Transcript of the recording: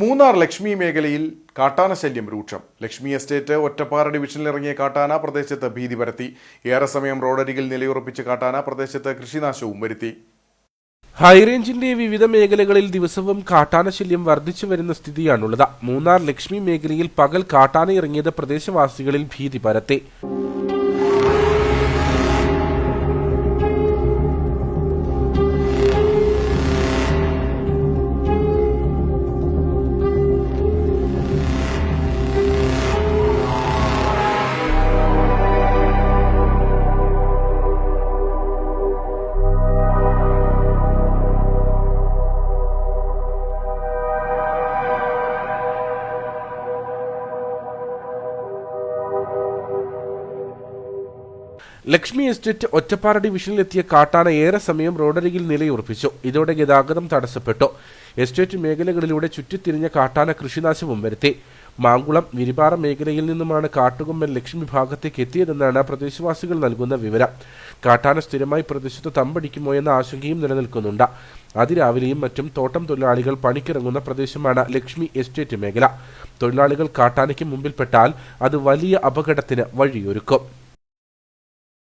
മൂന്നാർ ലക്ഷ്മി മേഖലയിൽ കാട്ടാന ശല്യം രൂക്ഷം. ലക്ഷ്മി എസ്റ്റേറ്റ് ഒറ്റപ്പാറ ഡിവിഷനിൽ ഇറങ്ങിയ കാട്ടാന പ്രദേശത്ത് ഭീതി പരത്തി. ഏറെ സമയം റോഡരികിൽ നിലയുറപ്പിച്ച് കാട്ടാന പ്രദേശത്ത് കൃഷിനാശവും വരുത്തി. ഹൈറേഞ്ചിന്റെ വിവിധ മേഖലകളിൽ ദിവസവും കാട്ടാന ശല്യം വർദ്ധിച്ചു വരുന്ന സ്ഥിതിയാണുള്ളത്. മൂന്നാർ ലക്ഷ്മി മേഖലയിൽ പകൽ കാട്ടാന ഇറങ്ങിയത് പ്രദേശവാസികളിൽ ഭീതി പരത്തി. ലക്ഷ്മി എസ്റ്റേറ്റ് ഒറ്റപ്പാറ ഡിവിഷനിലെത്തിയ കാട്ടാന ഏറെ സമയം റോഡരികിൽ നിലയുറപ്പിച്ചു. ഇതോടെ ഗതാഗതം തടസ്സപ്പെട്ടു. എസ്റ്റേറ്റ് മേഖലകളിലൂടെ ചുറ്റിത്തിരിഞ്ഞ കാട്ടാന കൃഷിനാശവും വരുത്തി. മാങ്കുളം വിരിപാറ മേഖലയിൽ നിന്നുമാണ് കാട്ടുകൊമ്പൻ ലക്ഷ്മി ഭാഗത്തേക്ക് എത്തിയതെന്നാണ് പ്രദേശവാസികൾ നൽകുന്ന വിവരം. കാട്ടാന സ്ഥിരമായി പ്രദേശത്ത് തമ്പടിക്കുമോ എന്ന ആശങ്കയും നിലനിൽക്കുന്നുണ്ട്. അതിരാവിലെയും മറ്റും തോട്ടം തൊഴിലാളികൾ പണിക്കിറങ്ങുന്ന പ്രദേശമാണ് ലക്ഷ്മി എസ്റ്റേറ്റ് മേഖല. തൊഴിലാളികൾ കാട്ടാനയ്ക്ക് മുമ്പിൽപ്പെട്ടാൽ അത് വലിയ അപകടത്തിന് വഴിയൊരുക്കും.